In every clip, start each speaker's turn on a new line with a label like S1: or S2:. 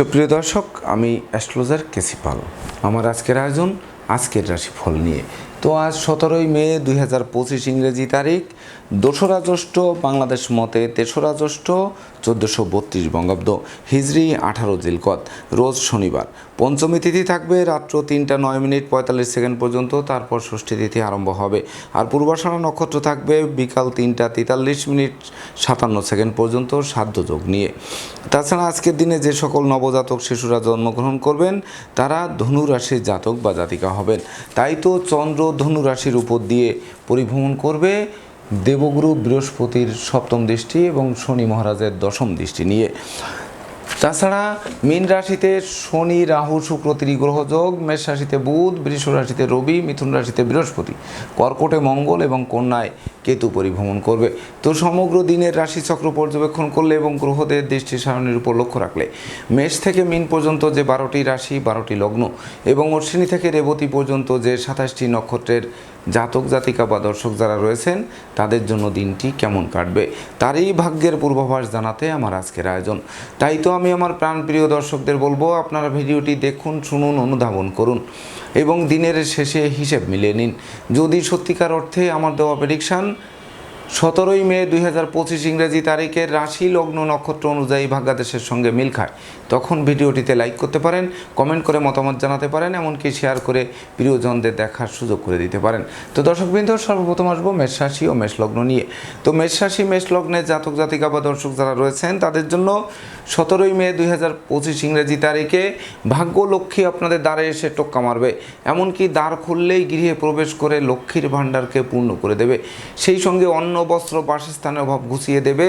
S1: সুপ্রিয় দর্শক, আমি অ্যাস্ট্রোলজার কেসি পাল। আমার আজকের আয়োজন আজকের রাশিফল নিয়ে। তো আজ সতেরোই মে দুই হাজার পঁচিশ ইংরেজি তারিখ, দোসরা জ্যৈষ্ঠ বাংলাদেশ মতে তেসরা জ্যৈষ্ঠ চোদ্দোশো বত্রিশ বঙ্গাব্দ হিজরি আঠারো জিলকত, রোজ শনিবার। পঞ্চমী তিথি থাকবে রাত্র তিনটা নয় মিনিট পঁয়তাল্লিশ সেকেন্ড পর্যন্ত, তারপর ষষ্ঠী তিথি আরম্ভ হবে। আর পূর্বাষাঢ়া নক্ষত্র থাকবে বিকাল তিনটা তেতাল্লিশ মিনিট সাতান্ন সেকেন্ড পর্যন্ত সাধ্য যোগ নিয়ে। তাছাড়া আজকের দিনে যে সকল নবজাতক শিশুরা জন্মগ্রহণ করবেন, তারা ধনু রাশির জাতক বা জাতিকা হবেন। তাই তো চন্দ্র ধনু রাশির উপর দিয়ে পরিভ্রমণ করবে। দেবগুরু বৃহস্পতির সপ্তম দৃষ্টি এবং শনি মহারাজের দশম দৃষ্টি নিয়ে। তাছাড়া মীন রাশিতে শনি, রাহু, শুক্র, ত্রিগ্রহ যোগ, মেষ রাশিতে বুধ, বৃষ রাশিতে রবি, মিথুন রাশিতে বৃহস্পতি। কর্কটে মঙ্গল এবং কন্যায় কেতু পরিভ্রমণ করবে। তো সমগ্র দিনের রাশিচক্র পর্যবেক্ষণ করলে এবং গ্রহদের দৃষ্টি সারণীর উপর লক্ষ্য রাখলে, মেষ থেকে মিন পর্যন্ত যে বারোটি রাশি, বারোটি লগ্ন এবং অশ্বিনী থেকে রেবতী পর্যন্ত যে সাতাশটি নক্ষত্রের জাতক, জাতিকা বা দর্শক যারা রয়েছেন, তাদের জন্য দিনটি কেমন কাটবে? তারই ভাগ্যের পূর্বাভাস জানাতে আমার আজকের আয়োজন। তাই তো আমি আমার প্রাণপ্রিয় দর্শকদের বলব, আপনারা ভিডিওটি দেখুন, শুনুন, অনুধাবন করুন এবং দিনের শেষে হিসেব মিলিয়ে নিন। যদি সত্যিকার অর্থে আমার দেওয়া প্রেডিকশান সতেরোই মে দুই হাজার পঁচিশ ইংরেজি তারিখের রাশি লগ্ন নক্ষত্র অনুযায়ী ভাগ্যাদেশের সঙ্গে মিল খায়। তখন ভিডিওটিতে লাইক করতে পারেন কমেন্ট করে মতামত জানাতে পারেন, এমনকি শেয়ার করে প্রিয়জনদের দেখার সুযোগ করে দিতে পারেন। তো দর্শকবৃন্দ, সর্বপ্রথম আসব মেষ ও মেষ লগ্ন নিয়ে। তো মেষ রাশি, মেষ জাতক, জাতিকা বা দর্শক যারা রয়েছেন, তাদের জন্য সতেরোই মে দুই হাজার পঁচিশ ইংরেজি তারিখে ভাগ্য লক্ষ্মী আপনাদের দ্বারে এসে টোক্কা মারবে। এমনকি দ্বার খুললেই গৃহে প্রবেশ করে লক্ষ্মীর ভাণ্ডারকে পূর্ণ করে দেবে। সেই সঙ্গে অন্ন, বস্ত্র, বাসস্থানের অভাব ঘুষিয়ে দেবে,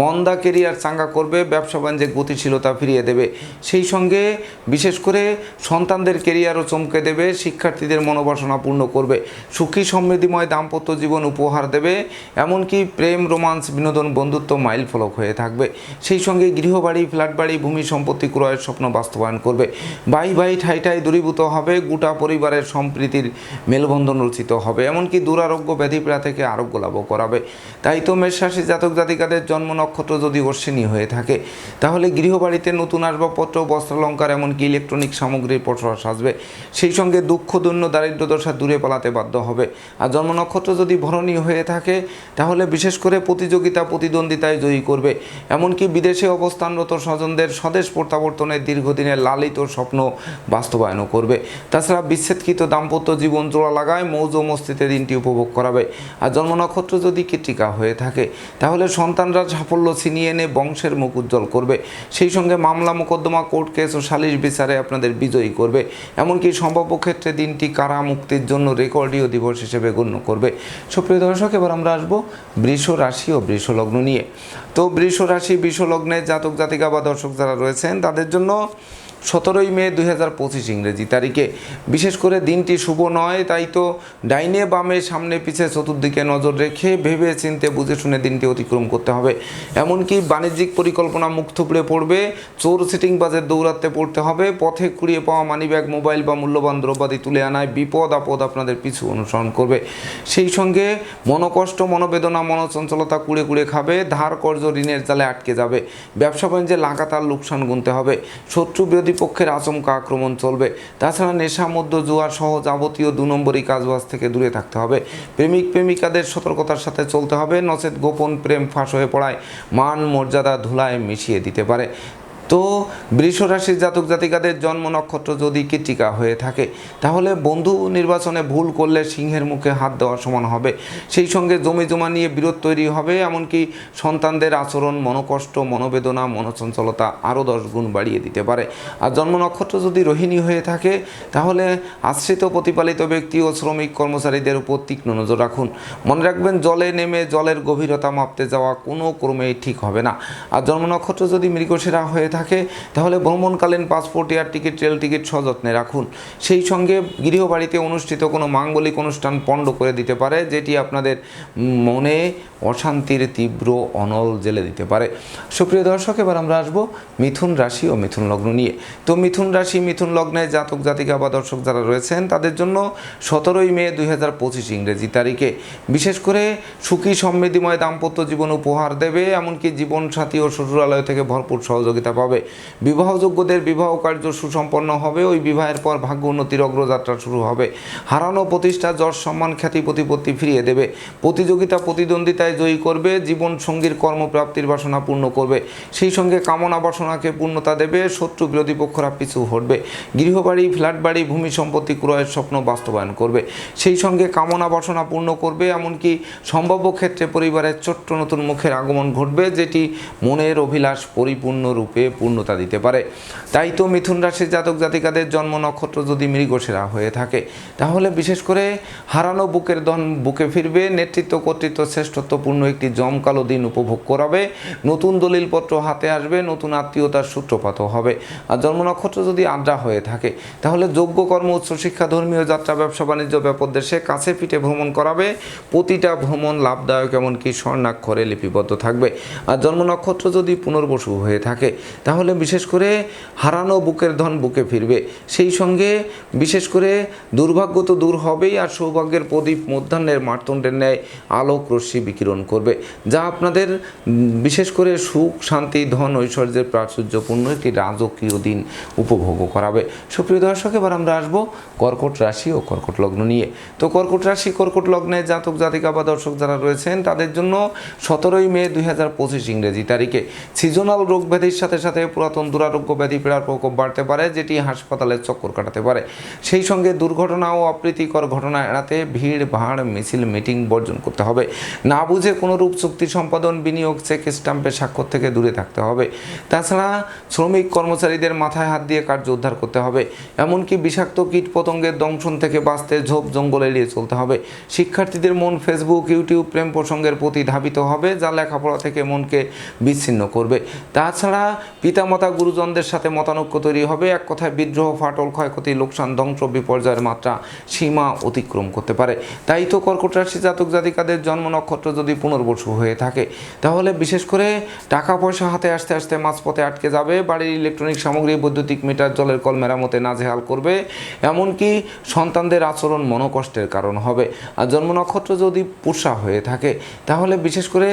S1: মন্দা কেরিয়ার চাঙ্গা করবে, ব্যবসা বাণিজ্যে গতিশীলতা ফিরিয়ে দেবে। সেই সঙ্গে বিশেষ করে সন্তানদের কেরিয়ারও চমকে দেবে, শিক্ষার্থীদের মনোবাসনা পূর্ণ করবে, সুখী সমৃদ্ধিময় দাম্পত্য জীবন উপহার দেবে, এমনকি প্রেম, রোমান্স, বিনোদন, বন্ধুত্ব মাইল ফলক হয়ে থাকবে। সেই সঙ্গে গৃহবাড়ি ফ্ল্যাট বাড়ি ভূমি সম্পত্তি ক্রয়ের স্বপ্ন বাস্তবায়ন করবে। ভাই ভাই ঠাই ঠাই দূরীভূত হবে, গোটা পরিবারের সম্প্রীতির মেলবন্ধন রচিত হবে, এমনকি দুরারোগ্য ব্যাধিপীড়া থেকে আরোগ্য লাভ করাবে। তাই তো মেষরাশি জাতক জাতিকাদের জন্ম নক্ষত্র যদি অশ্বিনী হয়ে থাকে, তাহলে গৃহবাড়িতে নতুন আসবাবপত্র, বস্ত্রালঙ্কার এমনকি ইলেকট্রনিক সামগ্রীর পসরা সাজবে। সেই সঙ্গে দুঃখ, দৈন্য দারিদ্র দশা দূরে পালাতে বাধ্য হবে। আর জন্ম নক্ষত্র যদি ভরণী হয়ে থাকে, তাহলে বিশেষ করে প্রতিযোগিতা, প্রতিদ্বন্দ্বিতায় জয়ী করবে। এমনকি বিদেশে অবস্থানরত স্বজনদের স্বদেশ প্রত্যাবর্তনের দীর্ঘদিনের লালিত স্বপ্ন বাস্তবায়নও করবে। তাছাড়া বিচ্ছেদকৃত দাম্পত্য জীবন জোড়া লাগায় মৌজ মস্তিতে দিনটি উপভোগ করাবে। আর জন্ম নক্ষত্র যদি কৃতিকা হয়ে থাকে, তাহলে সন্তানরা সাফল্য ছিনিয়ে এনে বংশের মুখ উজ্জ্বল করবে। সেই সঙ্গে মামলা মোকদ্দমা কোর্ট কেস ও সালিশ বিচারে আপনাদের বিজয়ী করবে। এমনকি সম্ভাব্য ক্ষেত্রে দিনটি কারা মুক্তির জন্য রেকর্ডীয় দিবস হিসেবে গণ্য করবে। সুপ্রিয় দর্শক, এবার আমরা আসব বৃষ রাশি ও বৃষ লগ্ন নিয়ে। তো বৃষ রাশি, বৃষ লগ্নে জাতক জাতিকা বা দর্শক যারা রয়েছেন, তাদের জন্য সতেরোই মে দুই হাজার পঁচিশ ইংরেজি তারিখে। বিশেষ করে দিনটি শুভ নয়, তাই তো ডাইনে বামে সামনে পিছে চতুর্দিকে নজর রেখে ভেবে চিনতে বুঝে শুনে দিনটি অতিক্রম করতে হবে। এমনকি বাণিজ্যিক পরিকল্পনা মুখ থুপড়ে পড়বে, চোর সিটিং বাজের দৌড়াতে পড়তে হবে, পথে কুড়িয়ে পাওয়া মানিব্যাগ, মোবাইল বা মূল্যবান দ্রব্যাদি তুলে আনায় বিপদ আপদ আপনাদের পিছু অনুসরণ করবে। সেই সঙ্গে মনোকষ্ট, মনোবেদনা, মনোচঞ্চলতা কুড়ে কুড়ে খাবে ধার কর্জ ঋণের জালে আটকে যাবে। ব্যবসা বাণিজ্যে লাগাতার লোকসান গুনতে হবে। শত্রু বিরোধী পক্ষের আচমকা আক্রমণ চলবে। তাছাড়া নেশা মধ্য জুয়ার সহ যাবতীয় দু নম্বরই কাজবাজ থেকে দূরে থাকতে হবে। প্রেমিক, প্রেমিকাদের সতর্কতার সাথে চলতে হবে। নচেত গোপন প্রেম ফাঁস হয়ে পড়ায় মান, মর্যাদা ধুলায় মিশিয়ে দিতে পারে। তো বৃষ রাশির জাতক জাতিকাদের জন্ম নক্ষত্র যদি কৃতিকা হয়ে থাকে, তাহলে বন্ধু নির্বাচনে ভুল করলে সিংহের মুখে হাত দেওয়ার সমান হবে। সেই সঙ্গে জমি জমা নিয়ে বিরোধ তৈরি হবে, এমনকি সন্তানদের আচরণ, মনোকষ্ট, মনোবেদনা, মনোচঞ্চলতা আরও দশ গুণ বাড়িয়ে দিতে পারে। আর জন্ম নক্ষত্র যদি রোহিণী হয়ে থাকে, তাহলে আশ্রিত প্রতিপালিত ব্যক্তি ও শ্রমিক কর্মচারীদের উপর তীক্ষ্ণ নজর রাখুন। মনে রাখবেন, জলে নেমে জলের গভীরতা মাপতে যাওয়া কোনো ক্রমেই ঠিক হবে না। আর জন্ম নক্ষত্র যদি মৃগসেরা হয়ে থাকে, তাহলে ভ্রমণকালীন passport, air ticket, rail ticket সযত্নে রাখুন। সেই সঙ্গে গৃহবাড়িতে অনুষ্ঠিত কোনো মাঙ্গলিক অনুষ্ঠান পণ্ড করে দিতে পারে, যেটি আপনাদের মনে অশান্তির তীব্র অনল জেলে দিতে পারে। সুপ্রিয় দর্শক, এবার আমরা আসব মিথুন রাশি ও মিথুন লগ্ন নিয়ে। তো মিথুন রাশি, মিথুন লগ্নে জাতক, জাতিকা বা দর্শক যারা রয়েছেন, তাদের জন্য সতেরোই মে দুই হাজার পঁচিশ ইংরেজি তারিখে। বিশেষ করে সুখী, সমৃদ্ধিময় দাম্পত্য জীবন উপহার দেবে, এমনকি জীবনসাথী ও শ্বশুরালয় থেকে ভরপুর সহযোগিতা পাবে। বিবাহযোগ্যদের বিবাহ কার্য সুসম্পন্ন হবে, ওই বিবাহের পর ভাগ্য উন্নতির অগ্রযাত্রা শুরু হবে। হারানো প্রতিষ্ঠা, যশ, সম্মান, খ্যাতি, প্রতিপত্তি ফিরিয়ে দেবে। প্রতিযোগিতা, প্রতিদ্বন্দ্বিতায় জয়ী করবে, জীবন সঙ্গীর কর্মপ্রাপ্তির বাসনা পূর্ণ করবে। সেই সঙ্গে কামনা বাসনাকে পূর্ণতা দেবে, শত্রু বিরোধী পক্ষরা পিছু হটবে। গৃহবাড়ি ফ্ল্যাট বাড়ি ভূমি সম্পত্তি ক্রয়ের স্বপ্ন বাস্তবায়ন করবে। সেই সঙ্গে কামনা বাসনা পূর্ণ করবে, এমনকি সম্ভাব্য ক্ষেত্রে পরিবারের ছোট্ট নতুন মুখের আগমন ঘটবে, যেটি মনের অভিলাষ পরিপূর্ণরূপে পূর্ণতা দিতে পারে। তাই তো মিথুন রাশির জাতক জাতিকাদের জন্ম নক্ষত্র যদি মৃগসেরা হয়ে থাকে, তাহলে বিশেষ করে হারানো বুকের ধন বুকে ফিরবে, নেতৃত্ব কর্তৃত্ব শ্রেষ্ঠত্বপূর্ণ একটি জমকালো দিন উপভোগ করাবে। নতুন দলিলপত্র হাতে আসবে, নতুন আত্মীয়তার সূত্রপাত হবে। আর জন্ম নক্ষত্র যদি আড্ডা হয়ে থাকে, তাহলে যোগ্য কর্ম উচ্চশিক্ষা ধর্মীয় যাত্রা, ব্যবসা, বাণিজ্য, ব্যাপক দেশে কাছে পিঠে ভ্রমণ করাবে। প্রতিটা ভ্রমণ লাভদায়ক, এমনকি স্বর্ণাক্ষরে লিপিবদ্ধ থাকবে। আর জন্ম নক্ষত্র যদি পুনর্বসু হয়ে থাকে, তাহলে বিশেষ করে হারানো বুকের ধন বুকে ফিরবে। সেই সঙ্গে বিশেষ করে দুর্ভাগ্য তো দূর হবেই, আর সৌভাগ্যের প্রদীপ মধ্যাহ্নের মার্তণ্ডের ন্যায় আলোক রশ্মি বিকিরণ করবে, যা আপনাদের, বিশেষ করে সুখ, শান্তি, ধন, ঐশ্বর্যের প্রাচুর্যপূর্ণ একটি রাজকীয় দিন উপভোগ করাবে। সুপ্রিয় দর্শক, এবার আমরা আসব কর্কট রাশি ও কর্কট লগ্ন নিয়ে। তো কর্কট রাশি, কর্কট লগ্নে জাতক, জাতিকা বা দর্শক যারা রয়েছেন, তাদের জন্য সতেরোই মে দুই হাজার পঁচিশ ইংরেজি তারিখে সিজনাল রোগ ব্যাধির সাথে সাথে পুরাতন দুরারোগ্য ব্যাধি পীড়ার প্রকোপ বাড়তে পারে, যেটি হাসপাতালের চক্কর কাটাতে পারে। সেই সঙ্গে দুর্ঘটনা ও অপ্রীতিকর ঘটনা এড়াতে ভিড়, ভাড়, মিছিল, মিটিং বর্জন করতে হবে। না বুঝে কোনো রূপ চুক্তি সম্পাদন, বিনিয়োগ, চেক স্টাম্পে স্বাক্ষর থেকে দূরে থাকতে হবে। তাছাড়া শ্রমিক কর্মচারীদের মাথায় হাত দিয়ে কার্য উদ্ধার করতে হবে। এমনকি বিষাক্ত কীট পতঙ্গের দংশন থেকে বাঁচতে ঝোপ জঙ্গল এড়িয়ে চলতে হবে। শিক্ষার্থীদের মন ফেসবুক, ইউটিউব, প্রেম প্রসঙ্গের প্রতি ধাবিত হবে, যা লেখাপড়া থেকে মনকে বিচ্ছিন্ন করবে। তাছাড়া পিতামাতা, গুরুজনদের সাথে মতানৈক্য তৈরি হবে। এক কথায় বিদ্রোহ, ফাটল, ক্ষয়ক্ষতি, লোকসান ধ্বংস বিপর্যয়ের মাত্রা সীমা অতিক্রম করতে পারে। তাই তো কর্কট রাশি জাতক জাতিকাদের জন্ম নক্ষত্র যদি পুনর্বসু হয়ে থাকে, তাহলে বিশেষ করে টাকা পয়সা হাতে আসতে আসতে মাঝপথে আটকে যাবে, বাড়ির ইলেকট্রনিক সামগ্রী, বৈদ্যুতিক মিটার, জলের কল মেরামতে নাজেহাল করবে, এমনকি সন্তানদের আচরণ মনোকষ্টের কারণ হবে। আর জন্ম নক্ষত্র যদি পুষা হয়ে থাকে, তাহলে বিশেষ করে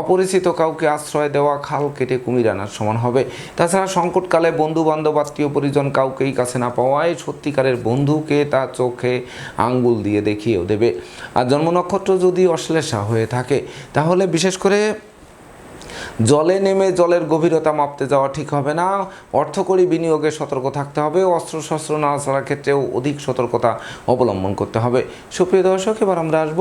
S1: অপরিচিত কাউকে আশ্রয় দেওয়া, খাল কেটে কুমির আনার সমান হবে। তাছাড়া সংকটকালে বন্ধু বান্ধব আত্মীয় পরিজন কাউকেই কাছে না পাওয়ায় সত্যিকারের বন্ধুকে তার চোখে আঙ্গুল দিয়ে দেখিয়েও দেবে। আর জন্ম নক্ষত্র যদি অশ্লেষা হয়ে থাকে তাহলে বিশেষ করে জলে নেমে জলের গভীরতা মাপতে যাওয়া ঠিক হবে না। অর্থকরী বিনিয়োগে সতর্ক থাকতে হবে। অস্ত্রশস্ত্র নাড়াচাড়ার ক্ষেত্রেও অধিক সতর্কতা অবলম্বন করতে হবে। সুপ্রিয় দর্শক, এবার আমরা আসব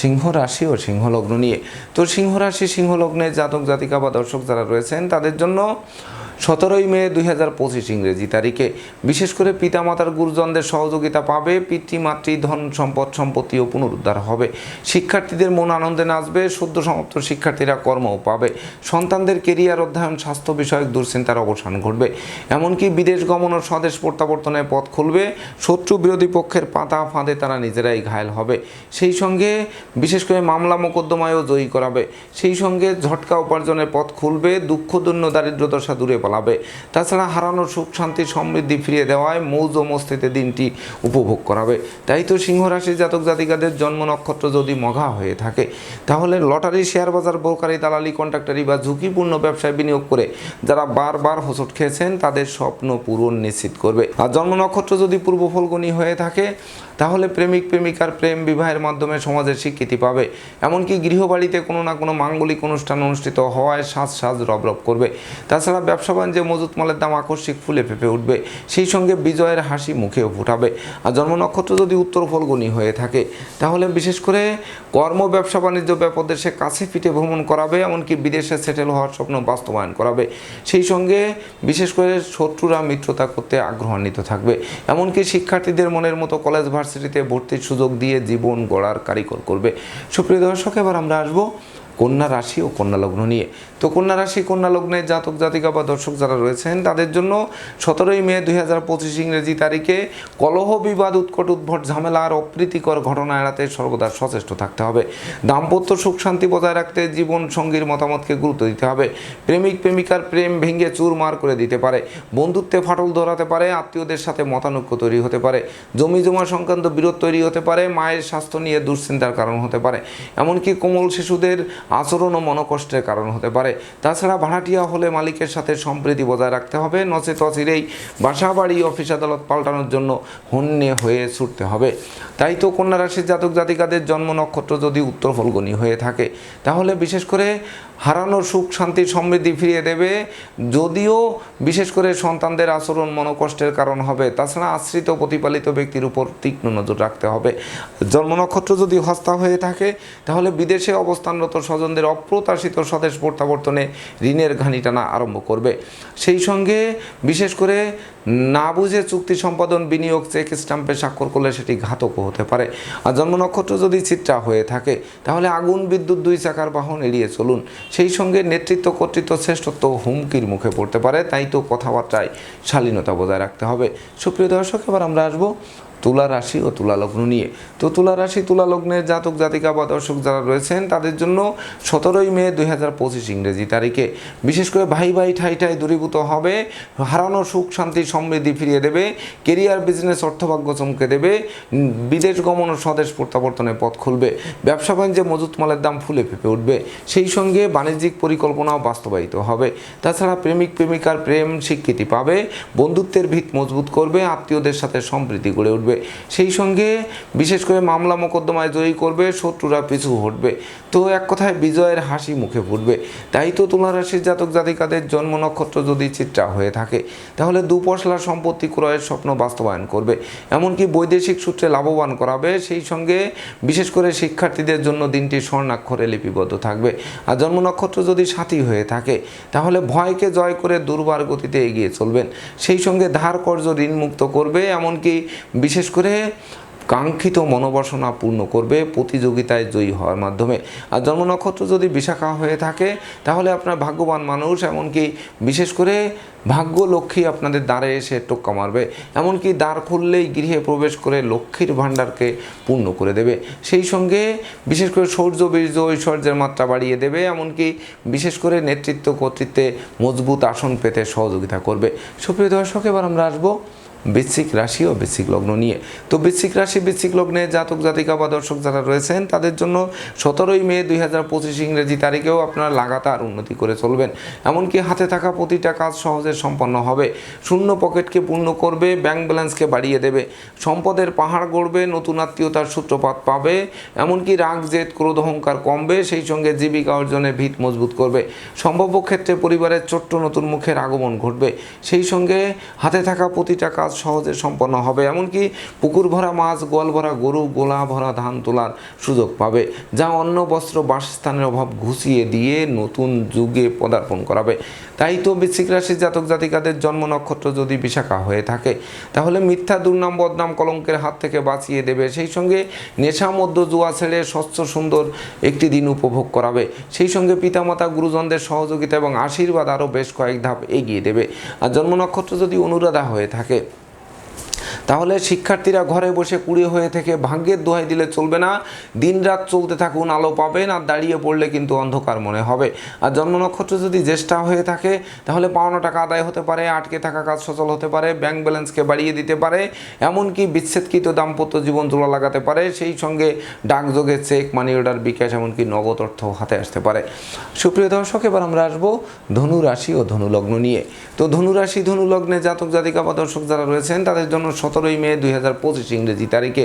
S1: সিংহ রাশি ও সিংহলগ্ন নিয়ে। তো সিংহ রাশি সিংহ লগ্নের জাতক জাতিকা বা দর্শক যারা রয়েছেন, তাদের জন্য সতেরোই মে দুই হাজার পঁচিশ ইংরেজি তারিখে বিশেষ করে পিতামাতার গুরুজনদের সহযোগিতা পাবে, পিতৃমাতৃ ধন সম্পদ সম্পত্তিও পুনরুদ্ধার হবে। শিক্ষার্থীদের মন আনন্দে নাচবে, সদ্য সমাপ্ত শিক্ষার্থীরা কর্মও পাবে। সন্তানদের কেরিয়ার অধ্যয়ন, স্বাস্থ্য বিষয়ক দুশ্চিন্তার অবসান ঘটবে। এমনকি বিদেশ গমন ও স্বদেশ প্রত্যাবর্তনের পথ খুলবে। শত্রু বিরোধী পক্ষের পাতা ফাঁদে তারা নিজেরাই ঘায়েল হবে। সেই সঙ্গে বিশেষ করে মামলা মোকদ্দমায়ও জয়ী করাবে। সেই সঙ্গে ঝটকা উপার্জনের পথ খুলবে। দুঃখ দৈন্য দারিদ্র দশা দূরে পালাবে তাছাড়া হারানো সুখ, শান্তি, সমৃদ্ধি ফিরিয়ে দেওয়ায় মৌজ ও মস্তিতে দিনটি উপভোগ করাবে। তাই তো সিংহ রাশির জাতক জাতিকাদের জন্ম নক্ষত্র যদি মঘা হয়ে থাকে, তাহলে লটারি, শেয়ার বাজার, বোরকারি, দালালি, কন্ট্রাক্টারি বা ঝুঁকিপূর্ণ ব্যবসায় বিনিয়োগ করে যারা বারবার হোঁচট খেয়েছেন, তাদের স্বপ্ন পূরণ নিশ্চিত করবে। আর জন্ম নক্ষত্র যদি পূর্ব ফলগুনি হয়ে থাকে তাহলে প্রেমিক, প্রেমিকার প্রেম বিবাহের মাধ্যমে সমাজের স্বীকৃতি পাবে। এমনকি গৃহবাড়িতে কোনো না কোনো মাঙ্গলিক অনুষ্ঠান অনুষ্ঠিত হওয়ায় সাজ সাজ রব করবে। তাছাড়া ব্যবসা বাণিজ্যে মজুত মালের দাম আকস্মিক ফুলে ফেপে উঠবে। সেই সঙ্গে বিজয়ের হাসি মুখেও ফুটাবে। আর জন্ম নক্ষত্র যদি উত্তর ফলগুনি হয়ে থাকে, তাহলে বিশেষ করে কর্ম, ব্যবসা বাণিজ্য ব্যাপদেশে কাছে পিঠে ভ্রমণ করাবে, এমনকি বিদেশে সেটেল হওয়ার স্বপ্ন বাস্তবায়ন করাবে। সেই সঙ্গে বিশেষ করে শত্রুরা মিত্রতা করতে আগ্রহান্বিত থাকবে। এমনকি শিক্ষার্থীদের মনের মতো কলেজ ভার্সিটিতে ভর্তির সুযোগ দিয়ে জীবন গড়ার কারিকর করবে। সুপ্রিয় দর্শক, এবার আমরা আসব কন্যা রাশি ও কন্যা লগ্ন নিয়ে। তো কন্যা রাশি, কন্যা লগ্নের জাতক, জাতিকা বা দর্শক যারা রয়েছেন, তাদের জন্য সতেরোই মে দুই হাজার পঁচিশ ইংরেজি তারিখে কলহ বিবাদ, উৎকট উদ্ভট ঝামেলা আর অপ্রীতিকর ঘটনা এড়াতে সর্বদা সচেষ্ট থাকতে হবে। দাম্পত্য সুখ শান্তি বজায় রাখতে জীবন সঙ্গীর মতামতকে গুরুত্ব দিতে হবে। প্রেমিক, প্রেমিকার প্রেম ভেঙে চুরমার করে দিতে পারে। বন্ধুত্বে ফাটল ধরাতে পারে, আত্মীয়দের সাথে মতানৈক্য তৈরি হতে পারে। জমি জমা সংক্রান্ত বিরোধ তৈরি হতে পারে, মায়ের স্বাস্থ্য নিয়ে দুশ্চিন্তার কারণ হতে পারে। এমনকি কোমল শিশুদের আচরণ ও মনকষ্টের কারণ হতে পারে। তাছাড়া ভাড়াটিয়া হলে মালিকের সাথে সম্প্রীতি বজায় রাখতে হবে। নচেত অচিরেই বাসা বাড়ি অফিস আদালত পাল্টানোর জন্য হন্যে হয়ে ছুটতে হবে। তাই তো কন্যা রাশির জাতক জাতিকাদের জন্ম নক্ষত্র যদি উত্তর ফলগনি হয়ে থাকে, তাহলে বিশেষ করে হারানোর সুখ, শান্তি, সমৃদ্ধি ফিরিয়ে দেবে। যদিও বিশেষ করে সন্তানদের আচরণ মনোকষ্টের কারণ হবে। তাছাড়া আশ্রিত প্রতিপালিত ব্যক্তির উপর তীক্ষ্ণ নজর রাখতে হবে। জন্ম নক্ষত্র যদি হস্তা হয়ে থাকে, তাহলে বিদেশে অবস্থানরত স্বজনদের অপ্রত্যাশিত স্বদেশ প্রত্যাবর্তনে ঋণের ঘানি টানা আরম্ভ করবে। সেই সঙ্গে বিশেষ করে না বুঝে চুক্তি সম্পাদন বিনিয়োগ চেক স্ট্যাম্পে স্বাক্ষর করলে সেটি ঘাতকও হতে পারে। আর জন্ম নক্ষত্র যদি চিত্রা হয়ে থাকে, তাহলে আগুন, বিদ্যুৎ, দুই চাকার বাহন এড়িয়ে চলুন। সেই সঙ্গে নেতৃত্ব, কর্তৃত্ব, শ্রেষ্ঠত্ব হুমকির মুখে পড়তে পারে, তাই তো কথাবার্তায় শালীনতা বজায় রাখতে হবে। সুপ্রিয় দর্শক, এবার আমরা আসব তুলা রাশি ও তুলা লগ্ন নিয়ে। তো তুলা রাশি, তুলা লগ্নের জাতক, জাতিকা বা দর্শক যারা রয়েছেন, তাদের জন্য সতেরোই মে দুই হাজার পঁচিশ ইংরেজি তারিখে। বিশেষ করে ভাই ভাই ঠাই ঠাই দূরীভূত হবে, হারানো সুখ, শান্তি, সমৃদ্ধি ফিরিয়ে দেবে, কেরিয়ার, বিজনেস, অর্থভাগ্য চমকে দেবে বিদেশ গমন ও স্বদেশ প্রত্যাবর্তনের পথ খুলবে, ব্যবসা বাণিজ্যে মজুত মালের দাম ফুলে ফেপে উঠবে, সেই সঙ্গে বাণিজ্যিক পরিকল্পনাও বাস্তবায়িত হবে। তাছাড়া প্রেমিক, প্রেমিকার প্রেম স্বীকৃতি পাবে, বন্ধুত্বের ভিত মজবুত করবে, আত্মীয়দের সাথে সম্প্রীতি গড়ে উঠবে সেই সঙ্গে বিশেষ করে মামলা মোকদ্দমায় জয়ী করবে, শত্রুরা পিছু হটবে। তো এক কথায় বিজয়ের হাসি মুখে ফুটবে। তাই তো তুলা রাশির জাতক জাতিকাদের জন্ম নক্ষত্র যদি চিত্রা হয়ে থাকে, তাহলে দুপশলা সম্পত্তি ক্রয়ের স্বপ্ন বাস্তবায়ন করবে। এমনকি বৈদেশিক সূত্রে লাভবান করাবে, সেই সঙ্গে বিশেষ করে শিক্ষার্থীদের জন্য দিনটি স্বর্ণাক্ষরে লিপিবদ্ধ থাকবে। আর জন্ম নক্ষত্র যদি সাথী হয়ে থাকে, তাহলে ভয়কে জয় করে দুর্বার গতিতে এগিয়ে চলবেন। সেই সঙ্গে ধার কর্য ঋণমুক্ত করবে, এমনকি বিশেষ করে কাঙ্ক্ষিত মনোবাসনা পূর্ণ করবে, প্রতিযোগিতায় জয়ী হওয়ার মাধ্যমে। আর জন্ম নক্ষত্র যদি বিশাখা হয়ে থাকে, তাহলে আপনার ভাগ্যবান মানুষ, এমনকি বিশেষ করে ভাগ্য লক্ষ্মী আপনাদের দ্বারে এসে টোক্কা মারবে। এমনকি দ্বার খুললেই গৃহে প্রবেশ করে লক্ষ্মীর ভাণ্ডারকে পূর্ণ করে দেবে। সেই সঙ্গে বিশেষ করে সৌর্য, বীর্য, ঐশ্বর্যের মাত্রা বাড়িয়ে দেবে। এমনকি বিশেষ করে নেতৃত্ব কর্তৃত্বে মজবুত আসন পেতে সহযোগিতা করবে। সুপ্রিয় দর্শক, এবার আমরা আসব বৃশ্চিক রাশি ও বৃশ্চিক লগ্ন নিয়ে। তো বৃশ্চিক রাশি, বৃশ্চিক লগ্নে জাতক, জাতিকা বা দর্শক যারা রয়েছেন, তাদের জন্য সতেরোই মে দুই হাজার পঁচিশ ইংরেজি তারিখেও আপনারা লাগাতার উন্নতি করে চলবেন। এমনকি হাতে থাকা প্রতিটা কাজ সহজে সম্পন্ন হবে। শূন্য পকেটকে পূর্ণ করবে, ব্যাংক ব্যালেন্সকে বাড়িয়ে দেবে। সম্পদের পাহাড় গড়বে, নতুন আত্মীয়তার সূত্রপাত পাবে। এমনকি রাগ, জেদ, ক্রোধ, অহংকার কমবে, সেই সঙ্গে জীবিকা অর্জনে ভিত মজবুত করবে। সম্ভাব্য ক্ষেত্রে পরিবারের ছোট্ট নতুন মুখের আগমন ঘটবে। সেই সঙ্গে হাতে থাকা প্রতিটা কাজ সহজে সম্পন্ন হবে। এমনকি পুকুর ভরা মাছ, গোয়াল ভরা গরু, গোলা ভরা ধান তোলার সুযোগ পাবে, যা অন্য বস্ত্র, বাসস্থানের অভাব ঘুষিয়ে দিয়ে নতুন যুগে পদার্পণ করাবে। তাই তো বৃশ্চিক রাশির জাতক জাতিকাদের জন্ম নক্ষত্র যদি বিশাখা হয়ে থাকে, তাহলে মিথ্যা, দুর্নাম, বদনাম কলঙ্কের হাত থেকে বাঁচিয়ে দেবে। সেই সঙ্গে নেশা মধ্য জুয়া ছেড়ে স্বচ্ছ, সুন্দর একটি দিন উপভোগ করাবে। সেই সঙ্গে পিতামাতা, গুরুজনদের সহযোগিতা এবং আশীর্বাদ আরও বেশ কয়েক ধাপ এগিয়ে দেবে। আর জন্ম নক্ষত্র যদি অনুরাধা হয়ে থাকে তাহলে শিক্ষার্থীরা ঘরে বসে কুড়ে হয়ে থেকে ভাগ্যের দোহাই দিলে চলবে না। দিনরাত চলতে থাকুন, আলো পাবেন আর দাঁড়িয়ে পড়লে কিন্তু অন্ধকার মনে হবে। আর জন্ম নক্ষত্র যদি জ্যেষ্ঠা হয়ে থাকে, তাহলে পাওনা টাকা আদায় হতে পারে, আটকে থাকা কাজ সচল হতে পারে, ব্যাংক ব্যালেন্সকে বাড়িয়ে দিতে পারে, এমনকি বিচ্ছেদকৃত দাম্পত্য জীবন জোড়া লাগাতে পারে, সেই সঙ্গে ডাকযোগে চেক, মানি অর্ডার, বিকাশ, এমনকি নগদ অর্থ হাতে আসতে পারে। সুপ্রিয় দর্শক, এবার আমরা আসব ধনু রাশি ও ধনু লগ্ন নিয়ে। তো ধনু রাশি, ধনু লগ্নে জাতক জাতিকা বা দর্শক যারা রয়েছেন, তাদের জন্য সতেরোই মে দুই হাজার পঁচিশ ইংরেজি তারিখে।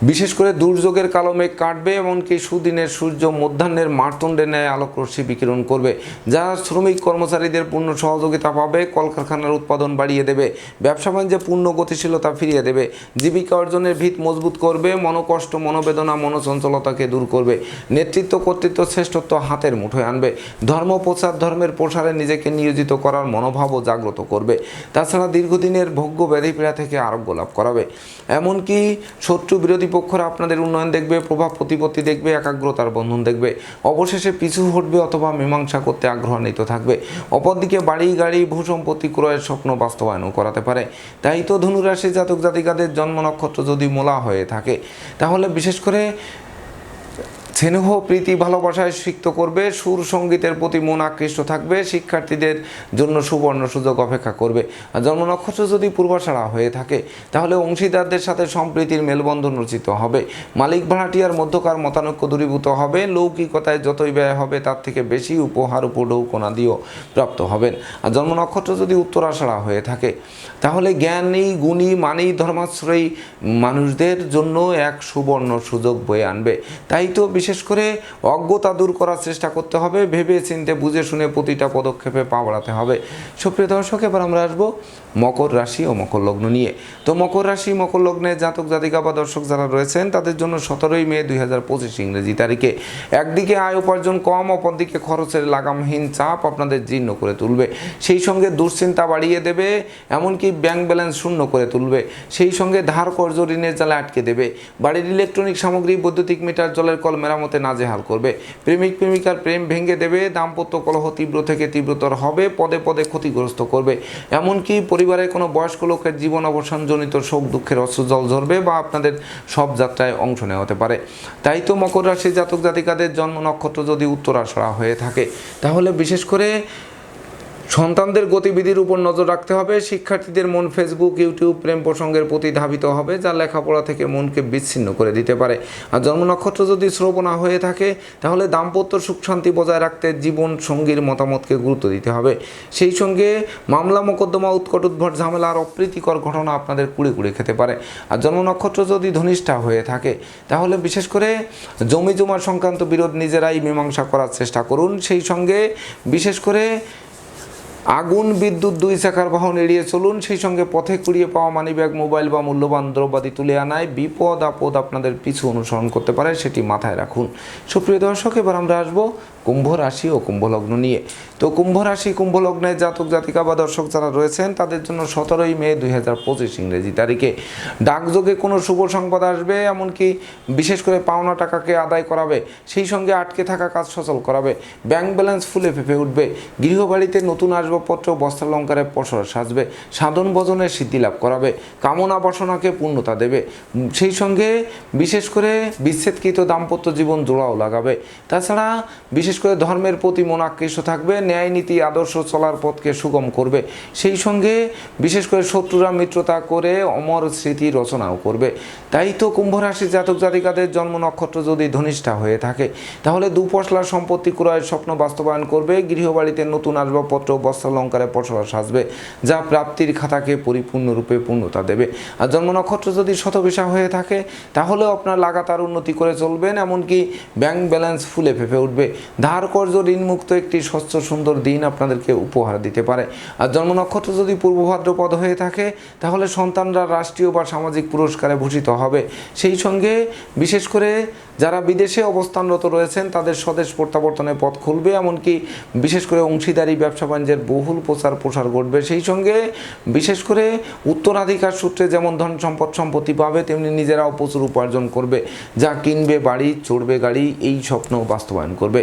S1: বিশেষ করে দুর্যোগের কালো মেঘ কাটবে, এমনকি সুদিনের সূর্য মধ্যাহ্নের মার্তণ্ডে ন্যায় আলোক রশ্মি বিকিরণ করবে, যা শ্রমিক কর্মচারীদের পূর্ণ সহযোগিতা পাবে, কলকারখানার উৎপাদন বাড়িয়ে দেবে, ব্যবসা বাণিজ্যে পূর্ণ গতিশীলতা ফিরিয়ে দেবে, জীবিকা অর্জনের ভিত মজবুত করবে, মনোকষ্ট, মনোবেদনা, মনোচঞ্চলতাকে দূর করবে, নেতৃত্ব কর্তৃত্ব শ্রেষ্ঠত্ব হাতের মুঠোয় আনবে, ধর্ম, প্রচার, ধর্মের প্রসারে নিজেকে নিয়োজিত করার মনোভাবও জাগ্রত করবে, তাছাড়া দীর্ঘদিনের ভোগ্য ব্যাধিপীড়া থেকে আরোগ্য লাভ করাবে, এমনকি শত্রু বিরোধী প্রতিপক্ষরা আপনাদের উন্নয়ন দেখবে, প্রভাব প্রতিপত্তি দেখবে, একাগ্রতার বন্ধন দেখবে। অবশেষে পিছু হটবে অথবা মীমাংসা করতে আগ্রহান্বিত থাকবে। অপরদিকে বাড়ি, গাড়ি ভূসম্পত্তি ক্রয়ের স্বপ্ন বাস্তবায়নও করাতে পারে। তাই তো ধনুরাশি জাতক জাতিকাদের জন্ম নক্ষত্র যদি মোলা হয়ে থাকে, তাহলে বিশেষ করে স্নেহ, প্রীতি, ভালোবাসায় সিক্ত করবে, সুর সঙ্গীতের প্রতি মন আকৃষ্ট থাকবে, শিক্ষার্থীদের জন্য সুবর্ণ সুযোগ অপেক্ষা করবে। আর জন্ম নক্ষত্র যদি পূর্বাশাড়া হয়ে থাকে, তাহলে অংশীদারদের সাথে সম্প্রীতির মেলবন্ধন রচিত হবে। মালিক ভাড়াটিয়ার মধ্যকার মতানৈক্য দূরীভূত হবে, লৌকিকতায় যতই ব্যয় হবে, তার থেকে বেশি উপহার উপঢৌকনা দিয়েও প্রাপ্ত হবেন। আর জন্ম নক্ষত্র যদি উত্তরাষাড়া হয়ে থাকে তাহলে জ্ঞানী, গুণী, মানেই ধর্মাশ্রয়ী মানুষদের জন্য এক সুবর্ণ সুযোগ বয়ে আনবে। তাই তো বিশেষ করে অজ্ঞতা দূর করার চেষ্টা করতে হবে ভেবে চিনতে বুঝে শুনে প্রতিটা পদক্ষেপে পা বাড়াতে হবে। সুপ্রিয় দর্শক, এবার আমরা আসব মকর রাশি ও মকর লগ্ন নিয়ে। তো মকর রাশি, মকর লগ্নে জাতক, জাতিকা বা দর্শক যারা রয়েছেন, তাদের জন্য সতেরোই মে দুই হাজার পঁচিশ ইংরেজি তারিখে। একদিকে আয় উপার্জন কম, অপরদিকে খরচের লাগামহীন চাপ আপনাদের জীর্ণ করে তুলবে। সেই সঙ্গে দুশ্চিন্তা বাড়িয়ে দেবে, এমনকি ব্যাংক ব্যালেন্স শূন্য করে তুলবে। সেই সঙ্গে ধার কর্জ ঋণের জালে আটকে দেবে। বাড়ির ইলেকট্রনিক সামগ্রী, বৈদ্যুতিক মিটার, জলের কল মেরামতে নাজেহাল করবে। প্রেমিক, প্রেমিকার প্রেম ভেঙে দেবে, দাম্পত্য কলহ তীব্র থেকে তীব্রতর হবে, পদে পদে ক্ষতিগ্রস্ত করবে। এমনকি পরিবারের কোনো বয়স্ক লোকের জীবন অবসানজনিত শোক, দুঃখের অস্ত্র জল ঝরবে বা আপনাদের সব যাত্রায় অংশ নেওয়া হতে পারে। তাই তো মকর রাশির জাতক জাতিকাদের জন্ম নক্ষত্র যদি উত্তরাসরা হয়ে থাকে, তাহলে বিশেষ করে সন্তানদের গতিবিধির উপর নজর রাখতে হবে। শিক্ষার্থীদের মন ফেসবুক ইউটিউব প্রেম প্রসঙ্গের প্রতি ধাবিত হবে, যা লেখাপড়া থেকে মনকে বিচ্ছিন্ন করে দিতে পারে। আর জন্ম নক্ষত্র যদি শ্রবণা হয়ে থাকে, তাহলে দাম্পত্য সুখ শান্তি বজায় রাখতে জীবন সঙ্গীর মতামতকে গুরুত্ব দিতে হবে। সেই সঙ্গে মামলা, মোকদ্দমা, উৎকট উদ্ভট ঝামেলা আর অপ্রীতিকর ঘটনা আপনাদের কুড়ে কুড়ে খেতে পারে। আর জন্ম নক্ষত্র যদি ধনিষ্ঠা হয়ে থাকে, তাহলে বিশেষ করে জমি জমা সংক্রান্ত বিরোধ নিজেরাই মীমাংসা করার চেষ্টা করুন। সেই সঙ্গে বিশেষ করে আগুন, বিদ্যুৎ দুই চাকার বাহন এড়িয়ে চলুন। সেই সঙ্গে পথে কুড়িয়ে পাওয়া মানিব্যাগ, মোবাইল বা মূল্যবান দ্রব্যাদি তুলে আনায় বিপদ আপদ আপনাদের পিছু অনুসরণ করতে পারে, সেটি মাথায় রাখুন। সুপ্রিয় দর্শক, এবার আমরা আসব কুম্ভ রাশি ও কুম্ভ লগ্ন নিয়ে। তো কুম্ভ রাশি কুম্ভ লগ্নের জাতক জাতিকা বা দর্শক যারা রয়েছেন, তাদের জন্য সতেরোই মে দুই হাজার পঁচিশ ইংরেজি তারিখে। ডাকযোগে কোনো শুভ সংবাদ আসবে, এমনকি বিশেষ করে পাওনা টাকাকে আদায় করাবে, সেই সঙ্গে আটকে থাকা কাজ সচল করাবে। ব্যাংক ব্যালেন্স ফুলে ফেঁপে উঠবে। গৃহবাড়িতে নতুন আসবাবপত্র, বস্ত্রালঙ্কারে পসরা সাজবে, সাধন ভজনের সিদ্ধি লাভ করাবে, কামনা বাসনাকে পূর্ণতা দেবে। সেই সঙ্গে বিশেষ করে বিচ্ছেদকৃত দাম্পত্য জীবন জোড়াও লাগাবে। তাছাড়া বিশেষ করে ধর্মের প্রতি মন আকৃষ্ট থাকবে, ন্যায় নীতি, আদর্শ চলার পথকে সুগম করবে। সেই সঙ্গে বিশেষ করে শত্রুরা মিত্রতা করে অমর স্মৃতি রচনাও করবে। তাই তো কুম্ভ রাশির জাতক জাতিকাদের জন্ম নক্ষত্র যদি ধনিষ্ঠা হয়ে থাকে, তাহলে দুপশলার সম্পত্তি ক্রয়ের স্বপ্ন বাস্তবায়ন করবে, গৃহবাড়িতে নতুন আসবাবপত্র বস্ত্রালঙ্কারে পসরা সাজবে, যা প্রাপ্তির খাতাকে পরিপূর্ণরূপে পূর্ণতা দেবে। আর জন্ম নক্ষত্র যদি শতবিশা হয়ে থাকে, তাহলেও আপনার লাগাতার উন্নতি করে চলবেন, এমনকি ব্যাংক ব্যালেন্স ফুলে ফেপে উঠবে। ধার কর্য ঋণমুক্ত একটি স্বচ্ছ সুন্দর দিন আপনাদেরকে উপহার দিতে পারে। আর জন্ম নক্ষত্র যদি পূর্ব ভাদ্রপদ হয়ে থাকে, তাহলে সন্তানরা রাষ্ট্রীয় বা সামাজিক পুরস্কারে ভূষিত হবে। সেই সঙ্গে বিশেষ করে যারা বিদেশে অবস্থানরত রয়েছেন, তাদের স্বদেশ প্রত্যাবর্তনের পথ খুলবে, এমনকি বিশেষ করে অংশীদারি, ব্যবসা বাণিজ্যের বহুল প্রচার প্রসার ঘটবে। সেই সঙ্গে বিশেষ করে উত্তরাধিকার সূত্রে যেমন ধন সম্পদ সম্পত্তি পাবে, তেমনি নিজেরাও প্রচুর উপার্জন করবে। যা কিনবে, বাড়ি, চড়বে গাড়ি, এই স্বপ্ন বাস্তবায়ন করবে।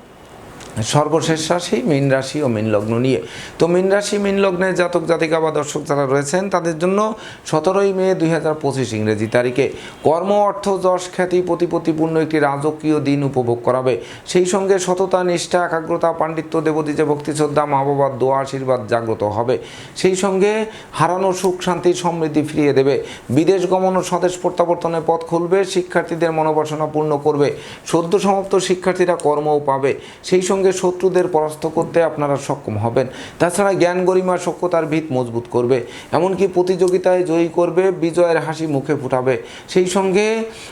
S1: সর্বশেষ রাশি মীন রাশি ও মীন লগ্ন নিয়ে। তো মীন রাশি, মীন লগ্নের জাতক, জাতিকা বা দর্শক যারা রয়েছেন, তাদের জন্য সতেরোই মে দুই হাজার পঁচিশ ইংরেজি তারিখে কর্ম, অর্থ, যশ, খ্যাতি, প্রতিপত্তিপূর্ণ একটি রাজকীয় দিন উপভোগ করাবে। সেই সঙ্গে সততা, নিষ্ঠা, একাগ্রতা, পাণ্ডিত্য, দেবদীজে ভক্তি, শ্রদ্ধা, মা বাবার দোয়া, আশীর্বাদ জাগ্রত হবে। সেই সঙ্গে হারানো সুখ, শান্তি, সমৃদ্ধি ফিরিয়ে দেবে। বিদেশ গমন ও স্বদেশ প্রত্যাবর্তনের পথ খুলবে, শিক্ষার্থীদের মনোবাসনা পূর্ণ করবে। সদ্য সমাপ্ত শিক্ষার্থীরা কর্মও পাবে। সেই সঙ্গে শত্রুদের পরাস্ত করতে আপনারা সক্ষম হবেন। তাছাড়া জ্ঞান গরিমা সক্ষতার ভিত মজবুত করবে। এমনকি প্রতিযোগিতায় জয়ী করবে, বিজয়ের হাসি মুখে ফুটাবে। সেই সঙ্গে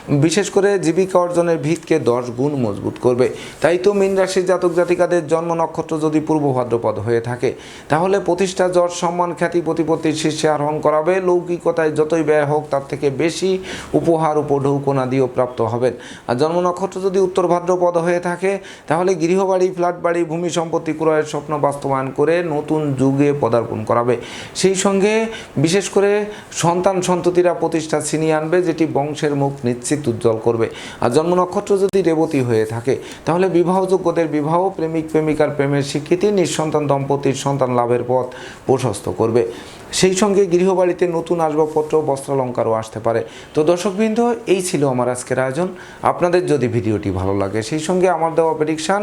S1: বিশেষ করে জীবিকা অর্জনের ভিতকে দশ গুণ মজবুত করবে। তাই তো মীন রাশির জাতক জাতিকাদের জন্ম নক্ষত্র যদি পূর্ব ভাদ্রপদ হয়ে থাকে, তাহলে প্রতিষ্ঠা যশ সম্মান, খ্যাতি, প্রতিপত্তির শীর্ষে আরোহণ করাবে। লৌকিকতায় যতই ব্যয় হোক, তার থেকে বেশি উপহার, উপঢৌকনা দিয়েও প্রাপ্ত হবেন। আর জন্ম নক্ষত্র যদি উত্তর ভাদ্রপদ হয়ে থাকে, তাহলে গৃহবাড়ি ফ্ল্যাট বাড়ি, ভূমি সম্পত্তি ক্রয়ের স্বপ্ন বাস্তবায়ন করে নতুন যুগে পদার্পণ করাবে। সেই সঙ্গে বিশেষ করে সন্তান সন্ততিরা প্রতিষ্ঠা ছিনিয়ে আনবে, যেটি বংশের মুখ নিশ্চিত উজ্জ্বল করবে। আর জন্ম নক্ষত্র যদি রেবতী হয়ে থাকে, তাহলে বিবাহযোগ্যদের বিবাহ প্রেমিক, প্রেমিকার প্রেমের স্বীকৃতি, নিঃসন্তান দম্পতির সন্তান লাভের পথ প্রশস্ত করবে। সেই সঙ্গে গৃহবাড়িতে নতুন আসবাবপত্র, বস্ত্রালঙ্কারও আসতে পারে। তো দর্শকবৃন্দ, এই ছিল আমার আজকের আয়োজন। আপনাদের যদি ভিডিওটি ভালো লাগে, সেই সঙ্গে আমার দেওয়া প্রেডিকশান